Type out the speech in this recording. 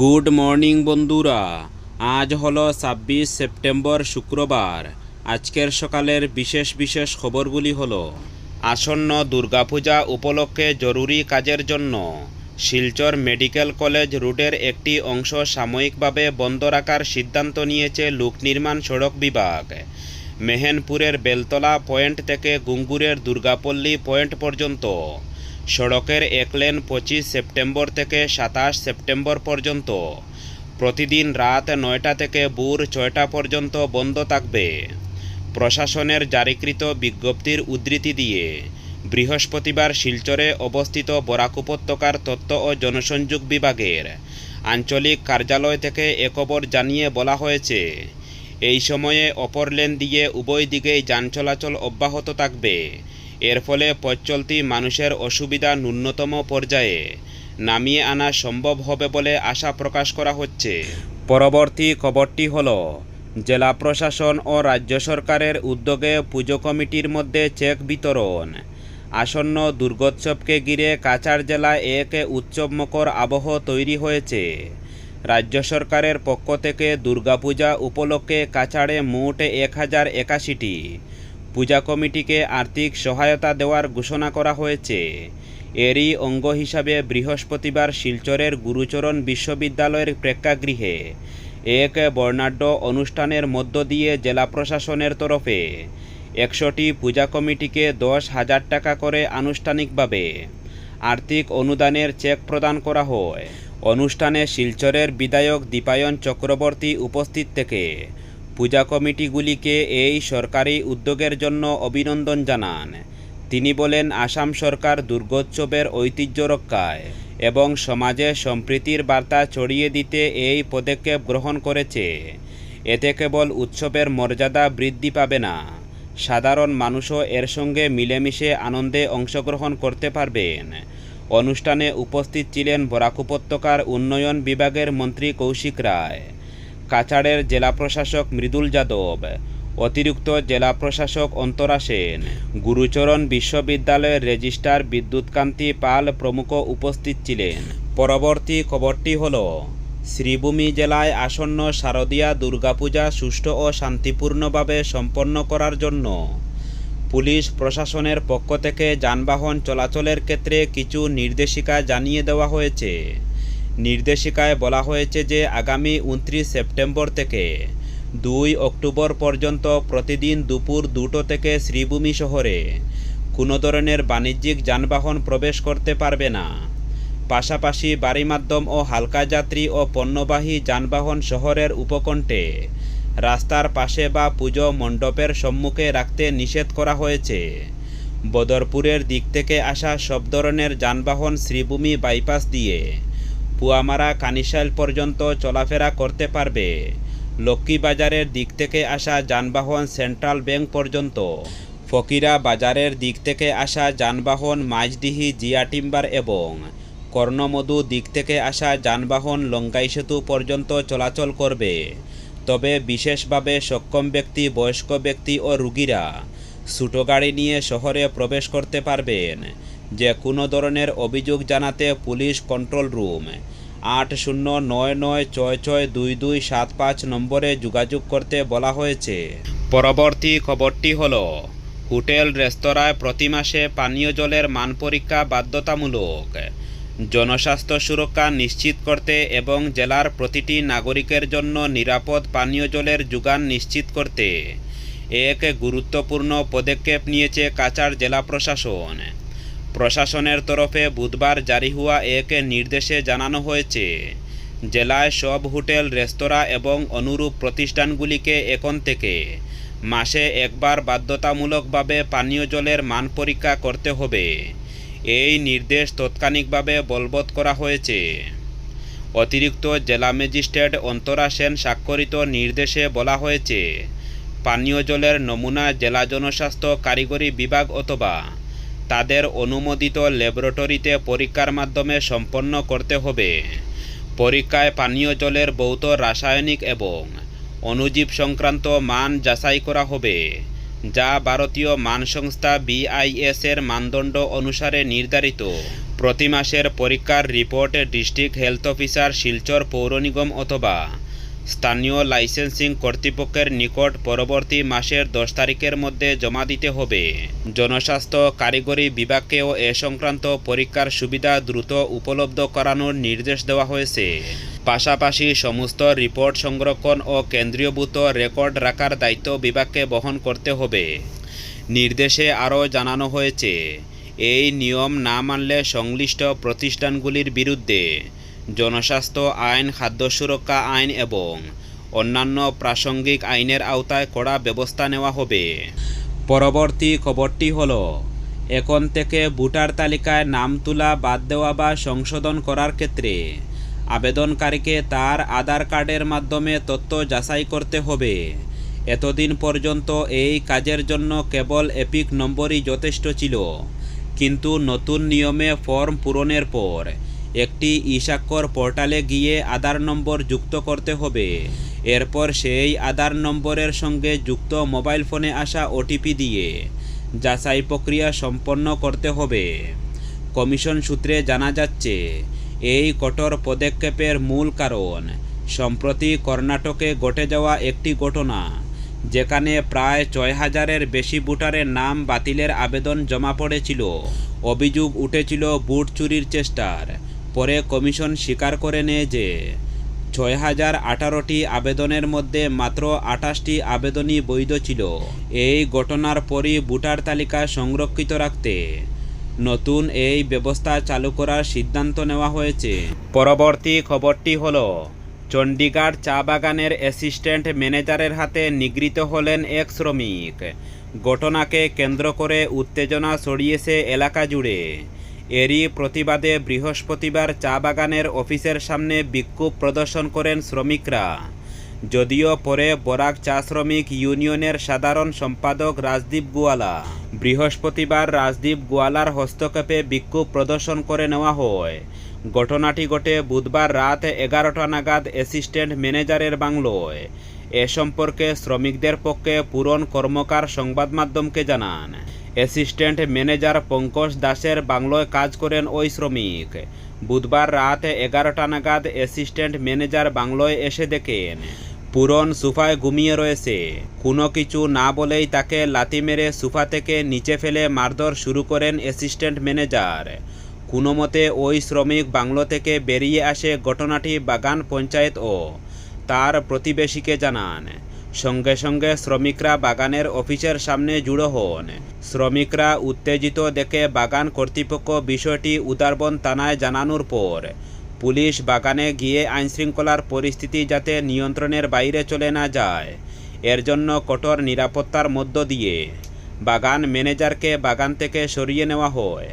Good morning বন্ধুরা। আজ হলো ছাব্বিশ সেপ্টেম্বর শুক্রবার। আজকের সকালের বিশেষ বিশেষ খবরগুলি হলো, আসন্ন দুর্গাপূজা উপলক্ষে জরুরি কাজের জন্য শিলচর মেডিকেল কলেজ রুটের একটি অংশ সাময়িকভাবে বন্ধ রাখার সিদ্ধান্ত নিয়েছে লোক নির্মাণ সড়ক বিভাগ। মেহেনপুরের বেলতলা পয়েন্ট থেকে গুঙ্গুরের দুর্গাপল্লী পয়েন্ট পর্যন্ত সড়কের এক লেন পঁচিশ সেপ্টেম্বর থেকে সাতাশ সেপ্টেম্বর পর্যন্ত। প্রতিদিন রাত নয়টা থেকে ভোর ছয়টা পর্যন্ত বন্ধ থাকবে। প্রশাসনের জারিকৃত বিজ্ঞপ্তির উদ্ধৃতি দিয়ে বৃহস্পতিবার শিলচরে অবস্থিত বরাক উপত্যকার তথ্য ও জনসংযোগ বিভাগের আঞ্চলিক কার্যালয় থেকে একবর জানিয়ে বলা হয়েছে, এই সময়ে অপর লেন দিয়ে উভয় দিকেই যান চলাচল অব্যাহত থাকবে। এর ফলে পথ চলতি মানুষের অসুবিধা ন্যূনতম পর্যায়ে নামিয়ে আনা সম্ভব হবে বলে আশা প্রকাশ করা হচ্ছে। পরবর্তী খবরটি হল, জেলা প্রশাসন ও রাজ্য সরকারের উদ্যোগে পুজো কমিটির মধ্যে চেক বিতরণ। আসন্ন দুর্গোৎসবকে ঘিরে কাছাড় জেলা এক উৎসবমুখর আবহ তৈরি হয়েছে। রাজ্য সরকারের পক্ষ থেকে দুর্গাপূজা উপলক্ষে কাছাড়ে মোট এক হাজার একাশিটি পূজা কমিটিকে আর্থিক সহায়তা দেওয়ার ঘোষণা করা হয়েছে। এরই অঙ্গ হিসাবে বৃহস্পতিবার শিলচরের গুরুচরণ বিশ্ববিদ্যালয়ের প্রেক্ষাগৃহে এক বর্ণাঢ্য অনুষ্ঠানের মধ্য দিয়ে জেলা প্রশাসনের তরফে একশোটি পূজা কমিটিকে দশ হাজার টাকা করে আনুষ্ঠানিকভাবে আর্থিক অনুদানের চেক প্রদান করা হয়। অনুষ্ঠানে শিলচরের বিধায়ক দীপায়ন চক্রবর্তী উপস্থিত থেকে পূজা কমিটিগুলিকে এই সরকারি উদ্যোগের জন্য অভিনন্দন জানান। তিনি বলেন, আসাম সরকার দুর্গোৎসবের ঐতিহ্য রক্ষায় এবং সমাজে সম্প্রীতির বার্তা ছড়িয়ে দিতে এই পদক্ষেপ গ্রহণ করেছে। এতে কেবল উৎসবের মর্যাদা বৃদ্ধি পাবে না, সাধারণ মানুষও এর সঙ্গে মিলেমিশে আনন্দে অংশগ্রহণ করতে পারবেন। অনুষ্ঠানে উপস্থিত ছিলেন বরাক উপত্যকার উন্নয়ন বিভাগের মন্ত্রী কৌশিক রায়। কাছাড়ের জেলা প্রশাসক মৃদুল যাদব, অতিরিক্ত জেলা প্রশাসক অন্তরা সেন, গুরুচরণ বিশ্ববিদ্যালয়ের রেজিস্ট্রার বিদ্যুৎকান্তি পাল প্রমুখ উপস্থিত ছিলেন। পরবর্তী খবরটি হল, শ্রীভূমি জেলায় আসন্ন শারদীয়া দুর্গাপূজা সুষ্ঠু ও শান্তিপূর্ণভাবে সম্পন্ন করার জন্য পুলিশ প্রশাসনের পক্ষ থেকে যানবাহন চলাচলের ক্ষেত্রে কিছু নির্দেশিকা জানিয়ে দেওয়া হয়েছে। নির্দেশিকায় বলা হয়েছে যে আগামী উনত্রিশ সেপ্টেম্বর থেকে দুই অক্টোবর পর্যন্ত প্রতিদিন দুপুর দুটো থেকে শ্রীভূমি শহরে কোনো ধরনের বাণিজ্যিক যানবাহন প্রবেশ করতে পারবে না। পাশাপাশি বাড়ি মাধ্যম ও হালকা যাত্রী ও পণ্যবাহী যানবাহন শহরের উপকণ্ঠে রাস্তার পাশে বা পুজো মণ্ডপের সম্মুখে রাখতে নিষেধ করা হয়েছে। বদরপুরের দিক থেকে আসা সব ধরনের যানবাহন শ্রীভূমি বাইপাস দিয়ে পুয়ামারা কানিশাইল পর্যন্ত চলাফেরা করতে পারবে। লক্ষ্মীবাজারের দিক থেকে আসা যানবাহন সেন্ট্রাল ব্যাংক পর্যন্ত। ফকিরা বাজারের দিক থেকে আসা যানবাহন মাঝদিহি জিয়া টিম্বার এবং কর্ণমধু দিক থেকে আসা যানবাহন লঙ্গাই সেতু পর্যন্ত চলাচল করবে। তবে বিশেষভাবে সক্ষম ব্যক্তি, বয়স্ক ব্যক্তি ও রুগীরা ছোটো গাড়ি নিয়ে শহরে প্রবেশ করতে পারবেন। যে কোনো ধরনের অভিযোগ জানাতে পুলিশ কন্ট্রোল রুম। আট শূন্য নয় নয় ছয় ছয় দুই দুই সাত পাঁচ নম্বরে যোগাযোগ করতে বলা হয়েছে। পরবর্তী খবরটি হল, হোটেল রেস্তোরাঁয় প্রতি মাসে পানীয় জলের মান পরীক্ষা বাধ্যতামূলক। জনস্বাস্থ্য সুরক্ষা নিশ্চিত করতে এবং জেলার প্রতিটি নাগরিকের জন্য নিরাপদ পানীয় জলের যোগান নিশ্চিত করতে। এক গুরুত্বপূর্ণ পদক্ষেপ নিয়েছে কাছাড় জেলা প্রশাসন। প্রশাসনের তরফে বুধবার জারি হওয়া এক নির্দেশে জানানো হয়েছে, জেলায় সব হোটেল, রেস্তোরাঁ এবং অনুরূপ প্রতিষ্ঠানগুলিকে এখন থেকে মাসে একবার বাধ্যতামূলকভাবে পানীয় জলের মান পরীক্ষা করতে হবে। এই নির্দেশ তাৎক্ষণিকভাবে বলবৎ করা হয়েছে। অতিরিক্ত জেলা ম্যাজিস্ট্রেট অন্তরা সেন স্বাক্ষরিত নির্দেশে বলা হয়েছে, পানীয় জলের নমুনা জেলা জনস্বাস্থ্য কারিগরি বিভাগ অথবা তাদের অনুমোদিত ল্যাবরেটরিতে পরীক্ষার মাধ্যমে সম্পন্ন করতে হবে। পরীক্ষায় পানীয় জলের ভৌত রাসায়নিক এবং অণুজীব সংক্রান্ত মান যাচাই করা হবে, যা ভারতীয় মান সংস্থা বিআইএস এর মানদণ্ড অনুসারে নির্ধারিত। প্রতি মাসের পরীক্ষার report district health officer Silchar পৌর নিগম অথবা স্থানীয় লাইসেন্সিং কর্তৃপক্ষের নিকট পরবর্তী মাসের দশ তারিখের মধ্যে জমা দিতে হবে। জনস্বাস্থ্য, কারিগরি বিভাগকেও এ সংক্রান্ত পরীক্ষার সুবিধা দ্রুত উপলব্ধ করানোর নির্দেশ দেওয়া হয়েছে। পাশাপাশি সমস্ত রিপোর্ট সংরক্ষণ ও কেন্দ্রীয়ভূত রেকর্ড রাখার দায়িত্ব বিভাগকে বহন করতে হবে। নির্দেশে আরও জানানো হয়েছে, এই নিয়ম না মানলে সংশ্লিষ্ট প্রতিষ্ঠানগুলির বিরুদ্ধে জনস্বাস্থ্য আইন, খাদ্য সুরক্ষা আইন এবং অন্যান্য প্রাসঙ্গিক আইনের আওতায় কড়া ব্যবস্থা নেওয়া হবে। পরবর্তী খবরটি হল, এখন থেকে ভোটার তালিকায় নাম তোলা বাদ দেওয়া বা সংশোধন করার ক্ষেত্রে আবেদনকারীকে তার আধার কার্ডের মাধ্যমে তথ্য যাচাই করতে হবে। এতদিন পর্যন্ত এই কাজের জন্য কেবল এপিক নম্বরই যথেষ্ট ছিল। কিন্তু নতুন নিয়মে ফর্ম পূরণের পর একটি ইস্বাক্ষর পোর্টালে গিয়ে আধার নম্বর যুক্ত করতে হবে। এরপর সেই আধার নম্বরের সঙ্গে যুক্ত মোবাইল ফোনে আসা ওটিপি দিয়ে যাচাই প্রক্রিয়া সম্পন্ন করতে হবে। কমিশন সূত্রে জানা যাচ্ছে, এই কঠোর পদক্ষেপের মূল কারণ সম্প্রতি কর্ণাটকে ঘটে যাওয়া একটি ঘটনা, যেখানে প্রায় ছয় হাজারের বেশি ভোটারের নাম বাতিলের আবেদন জমা পড়েছিল। অভিযোগ উঠেছিল বুট চুরির চেষ্টার। পরে কমিশন স্বীকার করে নেয় যে ছয় হাজার আঠারোটি আবেদনের মধ্যে মাত্র আঠাশটি আবেদনই বৈধ ছিল। এই ঘটনার পরই ভোটার তালিকা সংরক্ষিত রাখতে নতুন এই ব্যবস্থা চালু করার সিদ্ধান্ত নেওয়া হয়েছে। পরবর্তী খবরটি হল, চণ্ডীগড় চা বাগানের অ্যাসিস্ট্যান্ট ম্যানেজারের হাতে নিগৃহীত হলেন এক শ্রমিক। ঘটনাকে কেন্দ্র করে উত্তেজনা ছড়িয়েছে এলাকা জুড়ে। এরই প্রতিবাদে বৃহস্পতিবার চা বাগানের অফিসের সামনে বিক্ষোভ প্রদর্শন করেন শ্রমিকরা। যদিও পরে বরাক চা শ্রমিক ইউনিয়নের সাধারণ সম্পাদক রাজদীপ গোয়ালা বৃহস্পতিবার রাজদীপ গোয়ালার হস্তক্ষেপে বিক্ষোভ প্রদর্শন করে নেওয়া হয়। ঘটনাটি ঘটে বুধবার রাত এগারোটা নাগাদ অ্যাসিস্ট্যান্ট ম্যানেজারের বাংলোয়। এ সম্পর্কে শ্রমিকদের পক্ষে পূরণ কর্মকার সংবাদ মাধ্যমকে জানান। অ্যাসিস্ট্যান্ট ম্যানেজার পঙ্কজ দাসের বাংলোয় কাজ করেন ওই শ্রমিক। বুধবার রাত এগারোটা নাগাদ অ্যাসিস্ট্যান্ট ম্যানেজার বাংলোয় এসে দেখেন, পুরন সোফায় ঘুমিয়ে রয়েছে। কোনো কিছু না বলেই তাকে লাথি মেরে সোফা থেকে নিচে ফেলে মারধর শুরু করেন অ্যাসিস্ট্যান্ট ম্যানেজার। কোনো মতে ওই শ্রমিক বাংলো থেকে বেরিয়ে আসে ঘটনাটি বাগান পঞ্চায়েত ও তার প্রতিবেশীকে জানান। সঙ্গে সঙ্গে শ্রমিকরা বাগানের অফিসের সামনে জুড়ো হন। শ্রমিকরা উত্তেজিত দেখে বাগান কর্তৃপক্ষ বিষয়টি উদারবন থানায় জানানোর পর, পুলিশ বাগানে গিয়ে আইনশৃঙ্খলার পরিস্থিতি যাতে নিয়ন্ত্রণের বাইরে চলে না যায়, এর জন্য কঠোর নিরাপত্তার মধ্য দিয়ে বাগান ম্যানেজারকে বাগান থেকে সরিয়ে নেওয়া হয়।